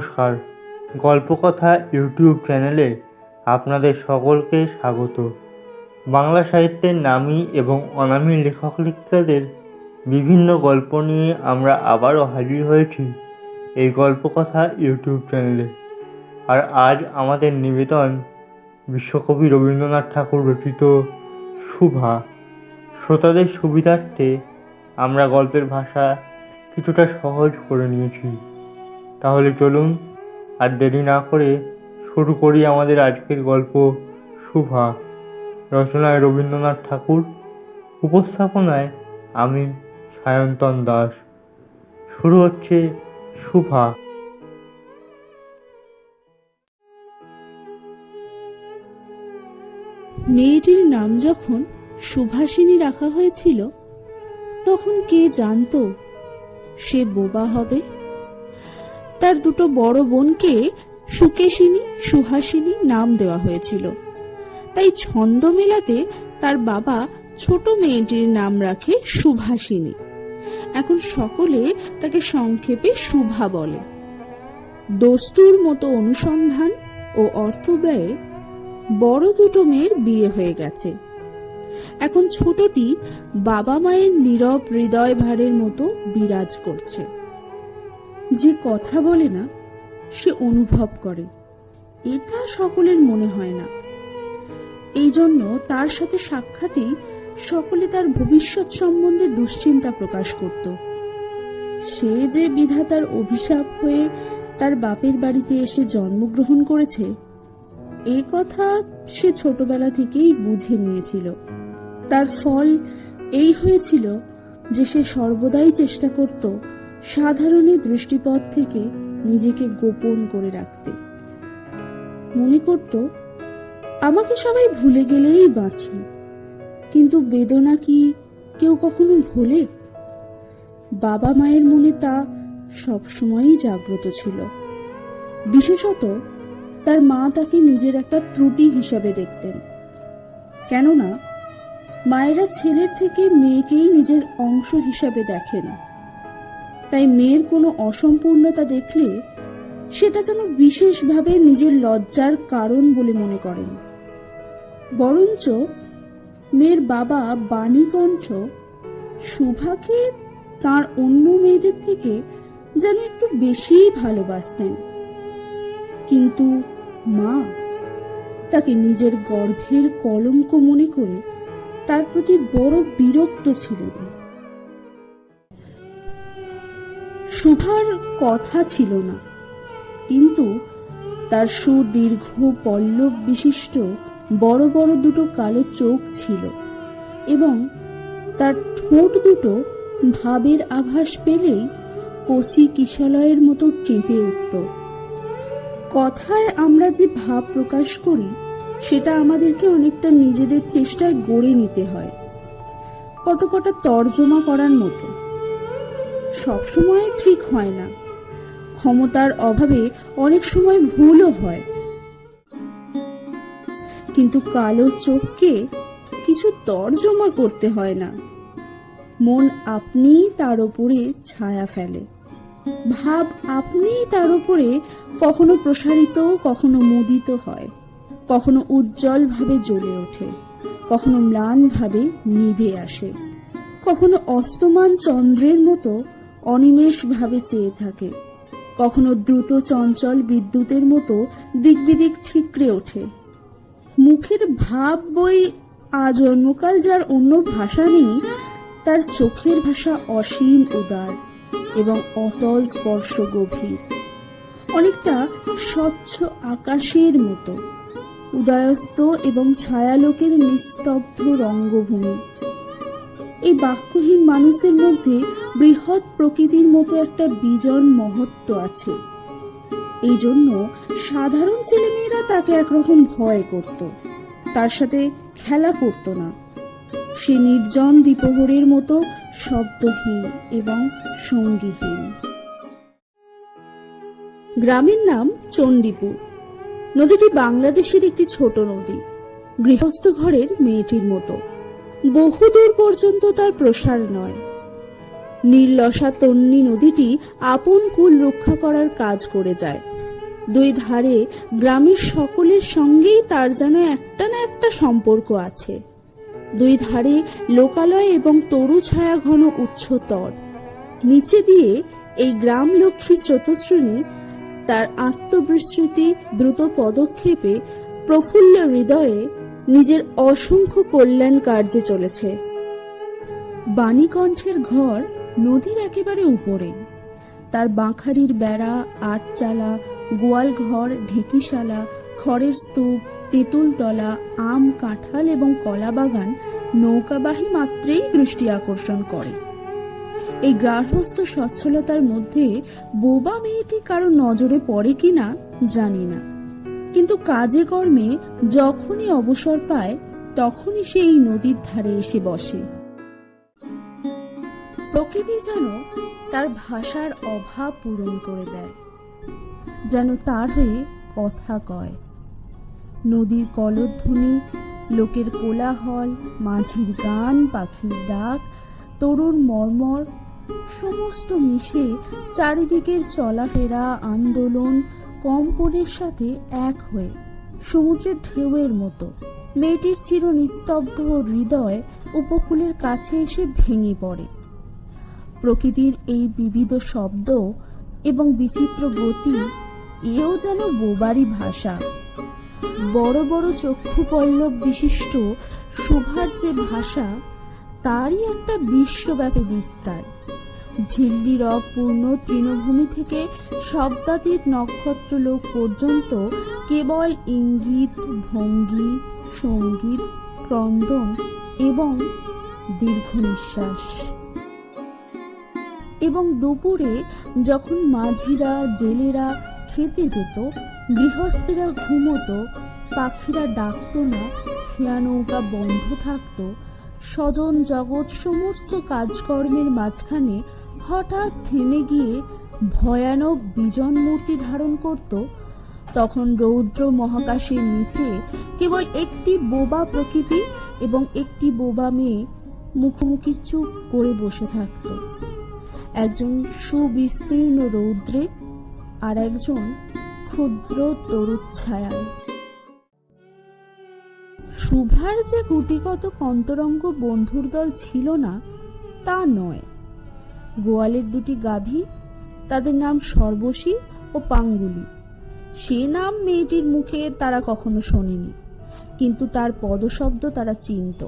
নমস্কার। গল্পকথা ইউটিউব চ্যানেলে আপনাদের সকলকে স্বাগত। বাংলা সাহিত্যের নামী এবং অনামী লেখক লেখিকাদের বিভিন্ন গল্প নিয়ে আমরা আবারও হাজির হয়েছি এই গল্পকথা ইউটিউব চ্যানেলে। আর আজ আমাদের নিবেদন বিশ্বকবি রবীন্দ্রনাথ ঠাকুর রচিত শুভা। শ্রোতাদের সুবিধার্থে আমরা গল্পের ভাষা কিছুটা সহজ করে নিয়েছি। তাহলে চলুন আর দেরি না করে শুরু করি আমাদের আজকের গল্প শুভা রচনায় রবীন্দ্রনাথ ঠাকুর, উপস্থাপনায় আমি সায়ন্তন দাস। শুরু হচ্ছে শুভা মেয়েটির নাম যখন সুভাষিনী রাখা হয়েছিল, তখন কে জানতো সে বোবা হবে? তার দুটো বড় বোনকে সুকেশিনী, সুহাসিনী নাম দেওয়া হয়েছিল। তাই ছন্দ মেলাতে তার বাবা ছোট মেয়েটির নাম রাখে সুভাষিনী এখন সকলে তাকে সংক্ষেপে শুভা বলে। দস্তুর মতো অনুসন্ধান ও অর্থ ব্যয়ে বড় দুটো মেয়ের বিয়ে হয়ে গেছে। এখন ছোটটি বাবা মায়ের নীরব হৃদয় ভারের মতো বিরাজ করছে। যে কথা বলে না, সে অনুভব করে। এটা সকলের মনে হয় না। এই জন্য তার সাথে সাক্ষাতেই সকলে তার ভবিষ্যৎ সম্বন্ধে দুশ্চিন্তা প্রকাশ করত। সে যে বিধাতার অভিশাপ হয়ে তার বাপের বাড়িতে এসে জন্মগ্রহণ করেছে, এ কথা সে ছোটবেলা থেকেই বুঝে নিয়েছিল। তার ফল এই হয়েছিল যে সে সর্বদাই চেষ্টা করত সাধারণের দৃষ্টিপথ থেকে নিজেকে গোপন করে রাখতে। মনে করত, আমাকে সবাই ভুলে গেলেই বাঁচি, কিন্তু বেদনা কি কেউ কখনো ভোলে? বাবা মায়ের মনে তা সবসময়ই জাগ্রত ছিল। বিশেষত তার মা তাকে নিজের একটা ত্রুটি হিসাবে দেখতেন। কেননা, মায়েরা ছেলের থেকে মেয়েকেই নিজের অংশ হিসাবে দেখেন। তাই মেয়ের কোনো অসম্পূর্ণতা দেখলে সেটা যেন বিশেষভাবে নিজের লজ্জার কারণ বলে মনে করেন। বরঞ্চ মেয়ের বাবা বাণীকণ্ঠ সুভাকে তার অন্য মেয়েদের থেকে যেন একটু বেশিই ভালোবাসতেন। কিন্তু মা তাকে নিজের গর্ভের কলঙ্ক মনে করে তার প্রতি বড় বিরক্ত ছিলেন। শুভার কথা ছিল না। কিন্তু তার সুদীর্ঘ পল্লব বিশিষ্ট বড় বড় দুটো কালো চোখ ছিল এবং তার ঠোঁট দুটো ভাবের আভাস পেলেই কচি কিশলয়ের মতো কেঁপে উঠত। কথায় আমরা যে ভাব প্রকাশ করি, সেটা আমাদেরকে অনেকটা নিজেদের চেষ্টায় গড়ে নিতে হয়। কত কটা তর্জমা করার মতো। সবসময় ঠিক হয় না। ক্ষমতার অভাবে অনেক সময় ভুলও হয়। কিন্তু কালো চোখকে কিছু তর্জমা করতে হয় না। মন আপনিই তার উপরে ছায়া ফেলে। ভাব আপনিই তার উপরে কখনো প্রসারিত, কখনো মুদিত হয়। কখনো উজ্জ্বল ভাবে জ্বলে ওঠে। কখনো ম্লান ভাবে নিভে আসে। কখনো অস্তমান চন্দ্রের মতো অনিমেষ ভাবে চেয়ে থাকে। কখনো দ্রুত চঞ্চল বিদ্যুতের মতো দিকবিদিক ঠিকরে ওঠে। মুখের ভাব বই আজন্মকাল যার অন্য ভাষা নেই, তার চোখের ভাষা অসীম উদার এবং অতল স্পর্শ গভীর। অনেকটা স্বচ্ছ আকাশের মতো, উদয়স্ত এবং ছায়ালোকের নিস্তব্ধ রঙ্গভূমি। এই বাক্যহীন মানুষদের মধ্যে বৃহৎ প্রকৃতির মতো একটা বিজন মহত্ব আছে। এই জন্য সাধারণ ছেলেমেয়েরা তাকে একরকম ভয় করত। তার সাথে খেলা করত না। সে নির্জন দ্বীপহরের মতো শব্দহীন এবং সঙ্গীহীন। গ্রামের নাম চণ্ডীপুর। নদীটি বাংলাদেশের একটি ছোট নদী। গৃহস্থ ঘরের মেয়েটির মতো। বহুদূর পর্যন্ত তার প্রসার নয়। নীললসা তন্নি নদীটি আপন কুল রক্ষা করার কাজ করে যায়। দুই ধারে গ্রামের সকলের সঙ্গেই তার যেন একটা না একটা সম্পর্ক আছে। দুই ধারে লোকালয় এবং তরু ছায়া ঘন উচ্চতর নিচে দিয়ে এই গ্রাম লক্ষ্মী স্রোতশ্রেণী তার আত্মবিস্মৃতি, দ্রুত পদক্ষেপে প্রফুল্ল হৃদয়ে নিজের অসংখ্য কল্যাণ কার্যে চলেছে। বাণীকণ্ঠের ঘর নদীর একেবারে উপরে। তার বাঁখারির বেড়া, আটচালা গোয়াল ঘর ঢেকিশালা, খড়ের স্তূপ, তেঁতুলতলা, আম, কাঁঠাল এবং কলা বাগান নৌকাবাহী মাত্রেই দৃষ্টি আকর্ষণ করে। এই গার্হস্থ সচ্ছলতার মধ্যে বোবা মেয়েটি কারও নজরে পড়ে কিনা জানি না। কিন্তু কাজে কর্মে যখনই অবসর পায়, তখনই সে এই নদীর ধারে এসে বসে। প্রকৃতি যেন তার ভাষার অভাব পূরণ করে দেয়, যেন তার হয়ে কথা কয়। নদীর কলধ্বনি, লোকের কোলাহল, মাঝির গান, পাখির ডাক, তরুণ মর্মর, সমস্ত মিশে চারিদিকের চলাফেরা, আন্দোলন কম্পনের সাথে এক হয়ে সমুদ্রের ঢেউয়ের মতো। মেয়েটির চির নিস্তব্ধ হৃদয় উপকূলের কাছে এসে ভেঙে পড়ে। প্রকৃতির এই বিবিধ শব্দ এবং বিচিত্র গতি, এও যেন বোবারি ভাষা। বড় বড় চক্ষু পল্লব বিশিষ্ট, সুভার যে ভাষা, তারই একটা বিশ্বব্যাপী বিস্তার। ঝিল্লির অপূর্ণ তৃণভূমি থেকে শব্দাতীত নক্ষত্রলোক পর্যন্ত কেবল ইঙ্গিত, ভঙ্গি, সংগীত, ক্রন্দন এবং দীর্ঘ নিঃশ্বাস এবং দুপুরে যখন মাঝিরা, জেলেরা খেতে যেত, গৃহস্থেরা ঘুমতো, পাখিরা ডাকতো না খেয়া নৌকা বন্ধ থাকতো স্বজন জগৎ সমস্ত কাজকর্মের মাঝখানে হঠাৎ থেমে গিয়ে ভয়ানক বিজন মূর্তি ধারণ করত। তখন রৌদ্র মহাকাশের নিচে কেবল একটি বোবা প্রকৃতি এবং একটি বোবা মেয়ে মুখোমুখি চুপ করে বসে থাকতো। একজন সুবিস্তীর্ণ রৌদ্রে আর একজন ক্ষুদ্র তরুচ্ছায়ায় সুভার যে গুটিগত অন্তরঙ্গ বন্ধুর দল ছিল না, তা নয়। গোয়ালের দুটি গাভী, তাদের নাম সর্বশী ও পাঙ্গুলি। সে নাম মেয়েটির মুখে তারা কখনো শোনেনি, কিন্তু তার পদশব্দ তারা চিনত।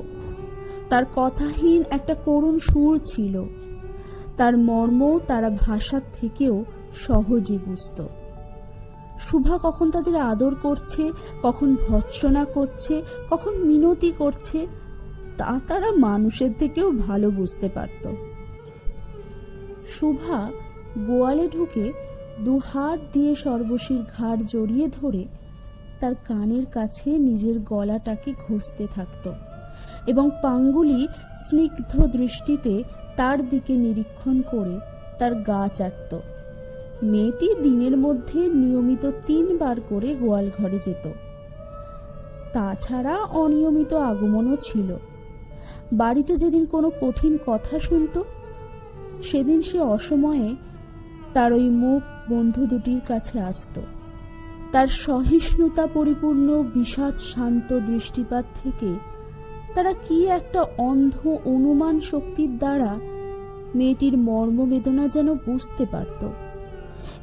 তার কথাহীন একটা করুণ সুর ছিল। তার মর্ম তারা ভাষার থেকেও সহজে বুঝত। শুভা কখন তাদের আদর করছে, কখন ভৎসনা করছে, কখন মিনতি করছে, তা তারা মানুষের থেকেও ভালো বুঝতে পারত। শুভা গোয়ালে ঢুকে দু হাত দিয়ে সর্বশীর ঘাড় জড়িয়ে ধরে তার কানের কাছে নিজের গলাটাকে ঘষতে থাকত এবং পাঙ্গুলি স্নিগ্ধ দৃষ্টিতে তার দিকে নিরীক্ষণ করে তার গা চাটত। মেয়েটি দিনের মধ্যে নিয়মিত তিনবার করে গোয়াল ঘরে যেত। তাছাড়া অনিয়মিত আগমনও ছিল। বাড়িতে যেদিন কোনো কঠিন কথা শুনত, সেদিন সে অসময়ে তার ওই মুখ বন্ধু দুটির কাছে আসত। তার সহিষ্ণুতা পরিপূর্ণ, বিষাদ শান্ত দৃষ্টিপাত থেকে তারা কি একটা অন্ধ অনুমান শক্তির দ্বারা মেয়েটির মর্মবেদনা যেন বুঝতে পারত।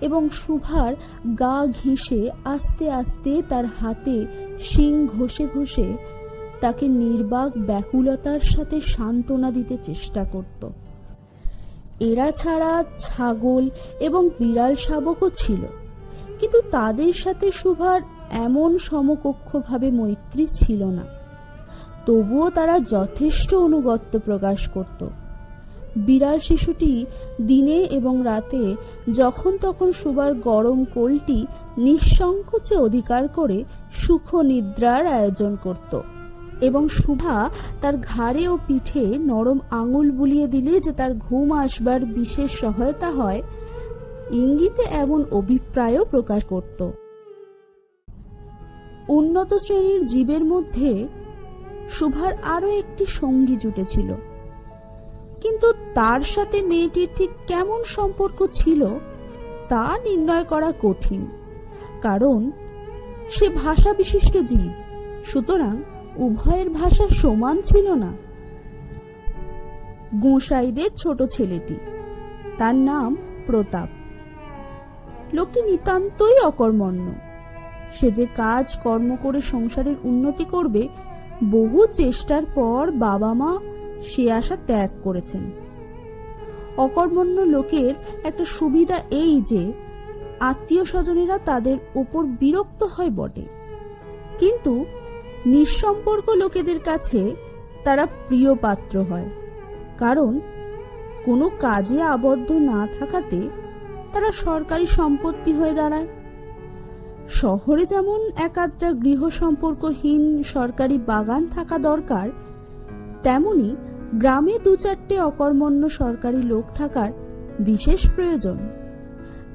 এবং সুভার গা ঘেঁষে আস্তে আস্তে তার হাতে শিং ঘষে ঘষে তাকে নির্বাক ব্যাকুলতার সাথে সান্ত্বনা দিতে চেষ্টা করত। এরা ছাড়া ছাগল এবং বিড়াল শাবকও ছিল। কিন্তু তাদের সাথে সুভার এমন সমকক্ষভাবে মৈত্রী ছিল না। তবুও তারা যথেষ্ট অনুগত্য প্রকাশ করত। বিড়াল শিশুটি দিনে এবং রাতে যখন তখন সুবার গরম কোলটি নিঃসংকোচে অধিকার করে সুখ নিদ্রার আয়োজন করত। এবং শুভা তার ঘাড়ে ও পিঠে নরম আঙুল বুলিয়ে দিলে যে তার ঘুম আসবার বিশেষ সহায়তা হয়, ইঙ্গিতে এমন অভিপ্রায়ও প্রকাশ করত। উন্নত শ্রেণির জীবের মধ্যে শুভার আরও একটি সঙ্গী জুটেছিল। কিন্তু তার সাথে মেয়েটির ঠিক কেমন সম্পর্ক ছিল তা নির্ণয় করা কঠিন, কারণ সে ভাষা বিশিষ্ট জীব, সুতরাং উভয়ের ভাষা সমান ছিল না। গোসাইদের ছোট ছেলেটি, তার নাম প্রতাপ। লোকটি নিতান্তই অকর্মণ্য। সে যে কাজ কর্ম করে সংসারের উন্নতি করবে, বহু চেষ্টার পর বাবা মা সে আশা ত্যাগ করেছেন। অকর্মণ্য লোকের একটা সুবিধা এই যে আত্মীয় স্বজনেরা তাদের ওপর বিরক্ত হয় বটে। কিন্তু নিঃসম্পর্ক লোকেদের কাছে তারা প্রিয় পাত্র হয়, কারণ কোনো কাজে আবদ্ধ না থাকাতে তারা সরকারি সম্পত্তি হয়ে দাঁড়ায়। শহরে যেমন একাধটা গৃহ সম্পর্কহীন সরকারি বাগান থাকা দরকার, তেমনি গ্রামে দু চারটে অকর্মণ্য সরকারি লোক থাকার বিশেষ প্রয়োজন।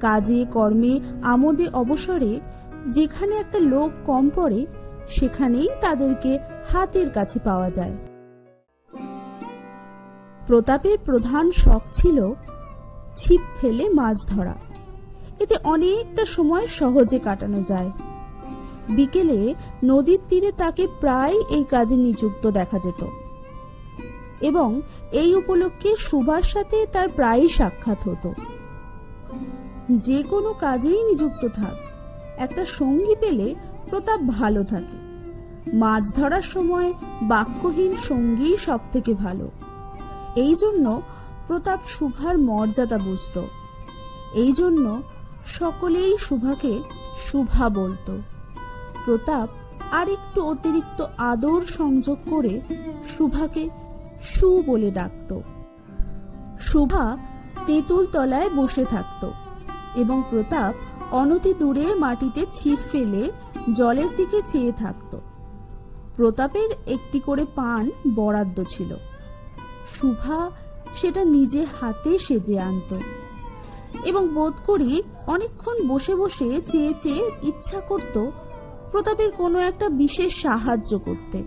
কাজে, কর্মে, আমোদে অবসরে যেখানে একটা লোক কম পড়ে, সেখানেই তাদেরকে হাতের কাছে পাওয়া যায়। প্রতাপের প্রধান শখ ছিল ছিপ ফেলে মাছ ধরা। এতে অনেকটা সময় সহজে কাটানো যায়। বিকেলে নদীর তীরে তাকে প্রায় এই কাজে নিযুক্ত দেখা যেত। এবং এই উপলক্ষে সুভার সাথে তার প্রায়ই সাক্ষাৎ হতো। যে কোনো কাজেই নিযুক্ত থাক। একটা সঙ্গী পেলে প্রতাপ ভালো থাকে। মাছ ধরার সময় বাক্যহীন সঙ্গী সব থেকে ভালো। এই জন্য প্রতাপ সুভার মর্যাদা বুঝত। এই জন্য সকলেই সুভাকে সুভা বলতো। প্রতাপ আর একটু অতিরিক্ত আদর সংযোগ করে সুভাকে সু বলে ডাকত। সুভা তেঁতুল তলায় বসে থাকত এবং প্রতাপ অনতি দূরে মাটিতে ছিপ ফেলে জলের দিকে চেয়ে থাকত। প্রতাপের একটি করে পান বরাদ্দ ছিল। শুভা সেটা নিজে হাতে সেজে আনত এবং বোধ করি অনেকক্ষণ বসে বসে চেয়ে চেয়ে ইচ্ছা করত প্রতাপের কোনো একটা বিশেষ সাহায্য করতে,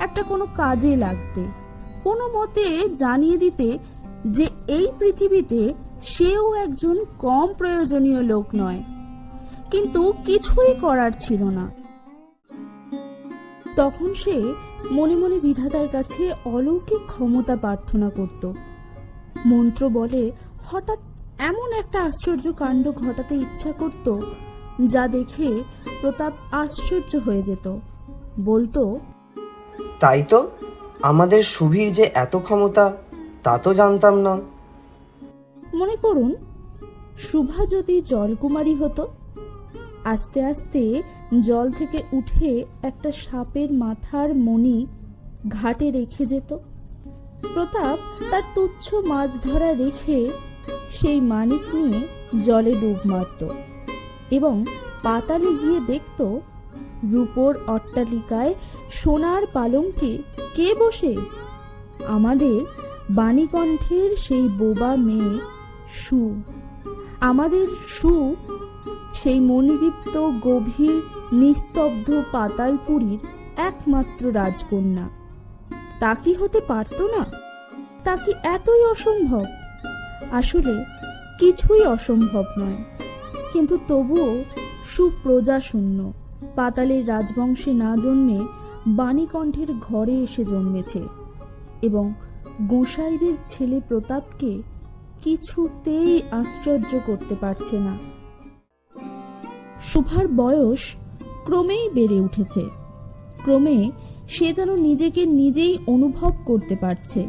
একটা কোনো কাজে লাগতে। কোনো মতে জানিয়ে দিতে যে এই পৃথিবীতে সেও একজন কম প্রয়োজনীয় লোক নয়। কিন্তু কিছুই করার ছিল না। তখন সে মনে মনে বিধাতার কাছে অলৌকিক ক্ষমতা প্রার্থনা করত। মন্ত্র বলে, হঠাৎ এমন একটা আশ্চর্য কাণ্ড ঘটাতে ইচ্ছা করত, যা দেখে প্রতাপ আশ্চর্য হয়ে যেত। বলতো, তাই তো? আমাদের সুভীর যে এত ক্ষমতা, তা তো জানতাম না। মনে করুন শুভা যদি জলকুমারী হতো, আস্তে আস্তে জল থেকে উঠে একটা সাপের মাথার মণি ঘাটে রেখে যেত। প্রতাপ তার তুচ্ছ মাছ ধরা রেখে সেই মানিক নিয়ে জলে ডুব মারত এবং পাতালে গিয়ে দেখত রূপোর অট্টালিকায় সোনার পালঙ্কে কে বসে? আমাদের বাণীকণ্ঠের সেই বোবা মেয়ে সু। আমাদের সু, সেই মণিদীপ্ত, গভীর, নিস্তব্ধ পাতালপুরীর একমাত্র রাজকন্যা। তা কি হতে পারত না? তা কি এতই অসম্ভব? আসলে কিছুই অসম্ভব নয়, কিন্তু তবুও সুপ্রজা শূন্য পাতালের রাজবংশে না জন্মে বাণীকণ্ঠের ঘরে এসে জন্মেছে এবং গোসাইদের ছেলে প্রতাপকে কিছুতেই আশ্চর্য করতে পারছে না। সুভার বয়স ক্রমেই বেড়ে উঠেছে। ক্রমে সে যেন নিজেকে নিজেই অনুভব করতে পারছে।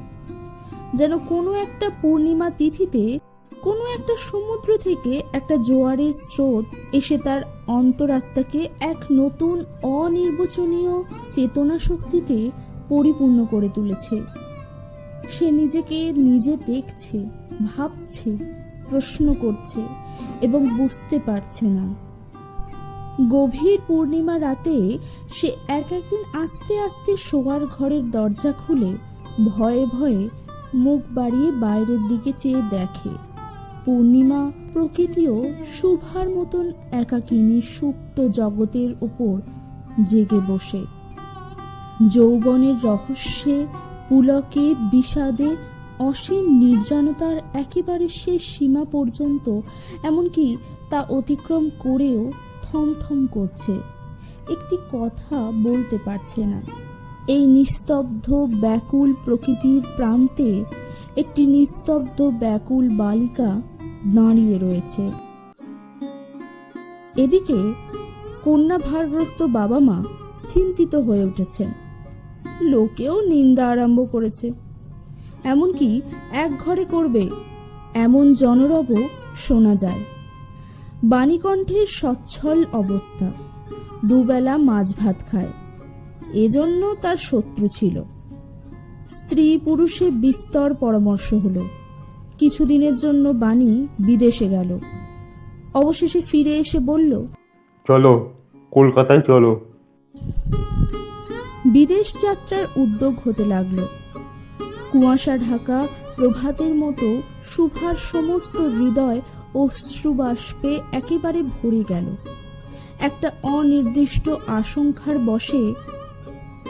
যেন কোনো একটা পূর্ণিমা তিথিতে কোনো একটা সমুদ্র থেকে একটা জোয়ারের স্রোত এসে তার অন্তরাত্মাকে এক নতুন অনির্বচনীয় চেতনা শক্তিতে পরিপূর্ণ করে তুলেছে। সে নিজেকে নিজে দেখছে, ভাবছে, প্রশ্ন করছে এবং বুঝতে পারছে না। গভীর পূর্ণিমা রাতে সে এক একদিন আস্তে আস্তে শোয়ার ঘরের দরজা খুলে ভয়ে ভয়ে মুখ বাড়িয়ে বাইরের দিকে চেয়ে দেখে। পূর্ণিমা প্রকৃতিও শুভার মতন একাকিনী সুপ্ত জগতের উপর জেগে বসে। যৌবনের রহস্যে, পুলকে, বিষাদে, অসীম নির্জনতার একেবারে শেষ সীমা পর্যন্ত, এমনকি তা অতিক্রম করেও থমথম করছে। একটি কথা বলতে পারছে না। এই নিস্তব্ধ ব্যাকুল প্রকৃতির প্রান্তে একটি নিস্তব্ধ ব্যাকুল বালিকা দাঁড়িয়ে রয়েছে। এদিকে কন্যা ভারগ্রস্ত বাবা মা চিন্তিত হয়ে উঠেছেন। লোকেও নিন্দা আরম্ভ করেছে। এমনকি এক ঘরে করবে এমন জনরবও শোনা যায়। বাণীকণ্ঠের সচ্ছল অবস্থা। দুবেলা মাছ ভাত খায়। এজন্য তার শত্রু ছিল। স্ত্রী পুরুষে বিস্তর পরামর্শ হলো। কিছুদিনের জন্য বাণী বিদেশে গেল। অবশেষে ফিরে এসে বলল চলো কলকাতায় চলো। বিদেশ যাত্রার উদ্যোগ হতে লাগল। কুয়াশা ঢাকা প্রভাতের মতো শুভার সমস্ত হৃদয় অশ্রুবাষ্পে একেবারে ভরে গেল। একটা অনির্দিষ্ট আশঙ্কার বসে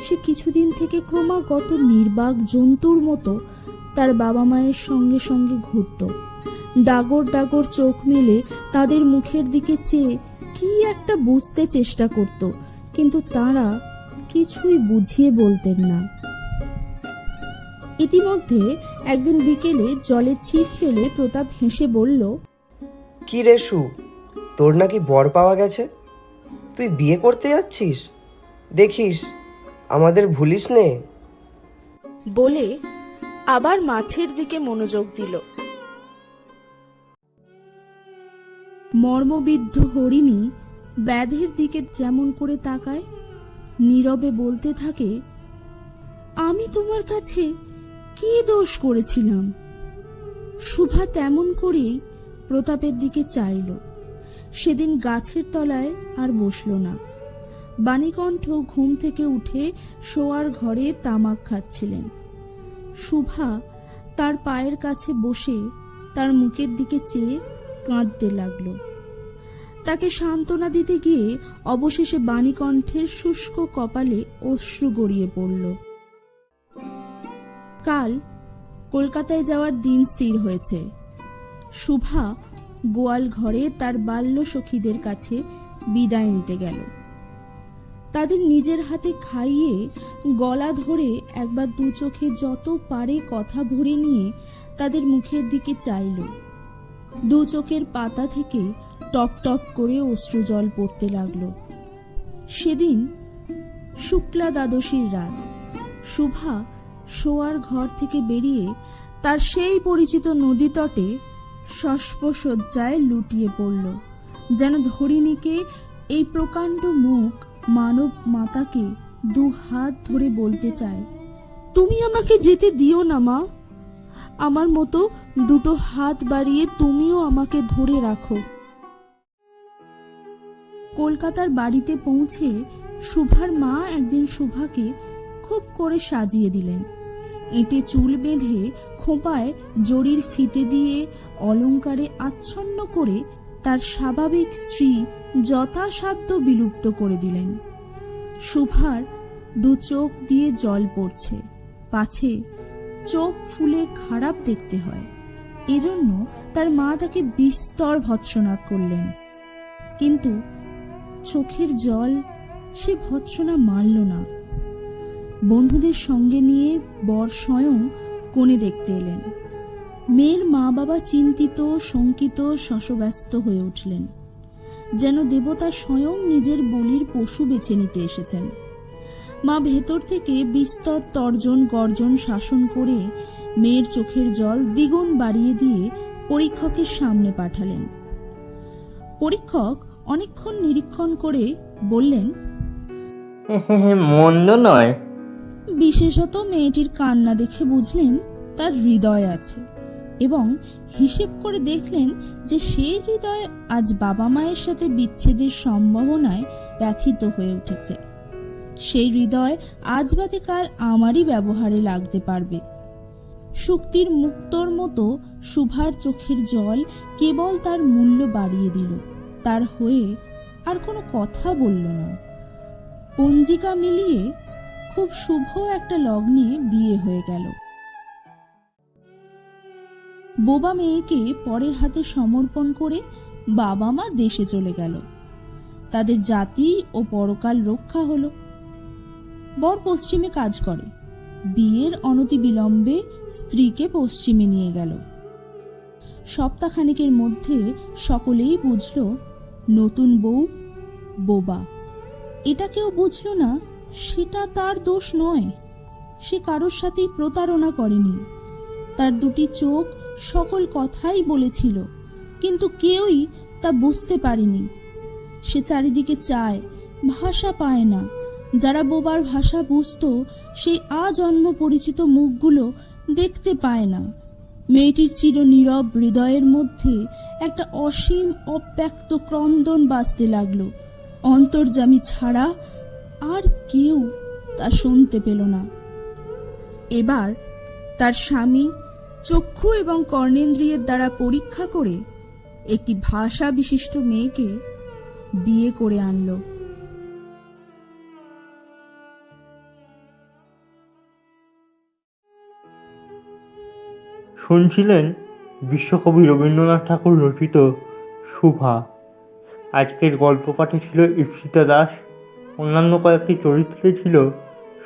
সে কিছুদিন থেকে ক্রমাগত নির্বাক জন্তুর মতো তার বাবা মায়ের সঙ্গে সঙ্গে ঘুরত। ডাগর ডাগর চোখ মেলে তাদের মুখের দিকে চেয়ে কি একটা বুঝতে চেষ্টা করত কিন্তু তারা কিছুই বুঝিয়ে বলতেন না। ইতিমধ্যে একদিন বিকেলে জলে ছিপ ফেলে প্রতাপ হেসে বলল কি রে সু তোর নাকি বর পাওয়া গেছে? তুই বিয়ে করতে যাচ্ছিস? দেখিস আমাদের ভুলিস নে। বলে আবার মাছের দিকে মনোযোগ দিল। মর্মবিদ্ধ হরিণী ব্যাধের দিকে যেমন করে তাকায়, নীরবে বলতে থাকে, আমি তোমার কাছে কি দোষ করেছিলাম? শুভা তেমন করেই প্রতাপের দিকে চাইল। সেদিন গাছের তলায় আর বসল না। বাণীকণ্ঠ ঘুম থেকে উঠে শোয়ার ঘরে তামাক খাচ্ছিলেন। শুভা তার পায়ের কাছে বসে তার মুখের দিকে চেয়ে কাঁদতে লাগল। তাকে সান্ত্বনা দিতে গিয়ে অবশেষে বাণীকণ্ঠের শুষ্ক কপালে অশ্রু গড়িয়ে পড়ল। কাল কলকাতায় যাওয়ার দিন স্থির হয়েছে। শুভা গোয়াল ঘরে তার বাল্য সখীদের কাছে বিদায় নিতে গেল। তাদের নিজের হাতে খাইয়ে গলা ধরে একবার দু চোখে যত পারে কথা ভরে নিয়ে তাদের মুখের দিকে চাইল। দু চোখের পাতা থেকে টপ টপ করে অশ্রু জল পড়তে লাগল। সেদিন শুক্লা দ্বাদশীর রাত। শুভা শোয়ার ঘর থেকে বেরিয়ে তার সেই পরিচিত নদী তটে শস্পসজ্জায় লুটিয়ে পড়ল, যেন ধরিণীকে এই প্রকাণ্ড মুখ মানব মাতাকে দু হাত ধরে বলতে চায়, তুমি আমাকে যেতে দিও না, মা। আমার মতো দুটো হাত বাড়িয়ে তুমিও আমাকে ধরে রাখো। কলকাতার বাড়িতে পৌঁছে শুভার মা একদিন শুভাকে খুব করে সাজিয়ে দিলেন। এঁটে চুল বেঁধে খোঁপায় জরির ফিতে দিয়ে অলংকারে আচ্ছন্ন করে তার স্বাভাবিক স্ত্রী যথাসাধ্য বিলুপ্ত করে দিলেন। শুভার দু চোখ দিয়ে জল পড়ছে। পাছে চোখ ফুলে খারাপ দেখতে হয়। এজন্য তার মা তাকে বিস্তর ভৎসনা করলেন। কিন্তু চোখের জল সে ভৎসনা মারল না। বন্ধুদের সঙ্গে নিয়ে বর স্বয়ং কোণে দেখতে এলেন। মেয়ের মা বাবা চিন্তিত শঙ্কিত শশব্যস্ত হয়ে উঠলেন। যেন দেবতা স্বয়ং নিজের বলির পশু বেছে নিতে এসেছেন। মা ভেতর থেকে বিস্তর তর্জন গর্জন শাসন করে মেয়ের চোখের জল দ্বিগুণ বাড়িয়ে দিয়ে পরীক্ষকের সামনে পাঠালেন। পরীক্ষক অনেকক্ষণ নিরীক্ষণ করে বললেন মন্দ নয়। বিশেষত মেয়েটির কান্না দেখে বুঝলেন তার হৃদয় আছে। এবং হিসেব করে দেখলেন যে সে হৃদয় আজ বাবা মায়ের সাথে বিচ্ছেদের সম্ভাবনায় ব্যথিত হয়ে উঠেছে। সেই হৃদয় আজ বাদে কাল আমারই ব্যবহারে লাগতে পারবে। শক্তির মুক্তর মতো শুভার চোখের জল কেবল তার মূল্য বাড়িয়ে দিল। তার হয়ে আর কোনো কথা বলল না। পঞ্জিকা মিলিয়ে খুব শুভ একটা লগ্নে বিয়ে হয়ে গেল। বোবা মেয়েকে পরের হাতে সমর্পণ করে বাবা মা দেশে চলে গেল। তাদের জাতি ও পরকাল রক্ষা হলো। বর পশ্চিমে কাজ করে। বিয়ের অনতি বিলম্বে স্ত্রীকে পশ্চিমে নিয়ে গেল। সপ্তাহখানেকের মধ্যে সকলেই বুঝল, নতুন বউ বোবা। এটা কেউ বুঝল না, সেটা তার দোষ নয়। সে কারোর সাথেই প্রতারণা করেনি। তার দুটি চোখ সকল কথাই বলেছিল, কিন্তু কেউই তা বুঝতে পারেনি। সে চারিদিকে চায়, ভাষা পায় না। যারা বোবার ভাষা বুঝত, সেই আজন্ম পরিচিত মুখগুলো দেখতে পায় না। মেয়েটির চির নীরব হৃদয়ের মধ্যে একটা অসীম অব্যক্ত ক্রন্দন বাজতে লাগল। অন্তর্জামী ছাড়া আর কেউ তা শুনতে পেল না। এবার তার স্বামী চক্ষু এবং কর্ণেন্দ্রিয়ের দ্বারা পরীক্ষা করে একটি ভাষা বিশিষ্ট মেয়েকে বিয়ে করে আনলো। শুনছিলেন বিশ্বকবি রবীন্দ্রনাথ ঠাকুর রচিত শুভা। আজকের গল্প পাঠে ছিল ইপ্সিতা দাস। অন্যান্য কয়েকটি চরিত্রে ছিল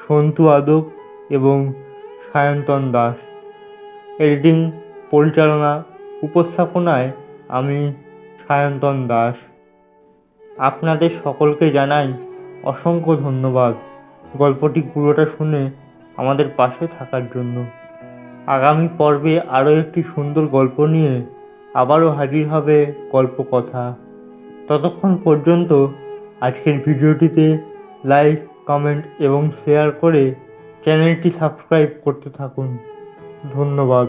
সন্তু আদক এবং সায়ন্তন দাস। এডিটিং পরিচালনা, উপস্থাপনায় আমি সায়ন্তন দাস। আপনাদের সকলকে জানাই অসংখ্য ধন্যবাদ। গল্পটি পুরোটা শুনে আমাদের পাশে থাকার জন্য। আগামী পর্বে আরও একটি সুন্দর গল্প নিয়ে আবারও হাজির হবে গল্প কথা ততক্ষণ পর্যন্ত আজকের ভিডিওটিতে লাইক, কমেন্ট এবং শেয়ার করে চ্যানেলটি সাবস্ক্রাইব করতে থাকুন। ধন্যবাদ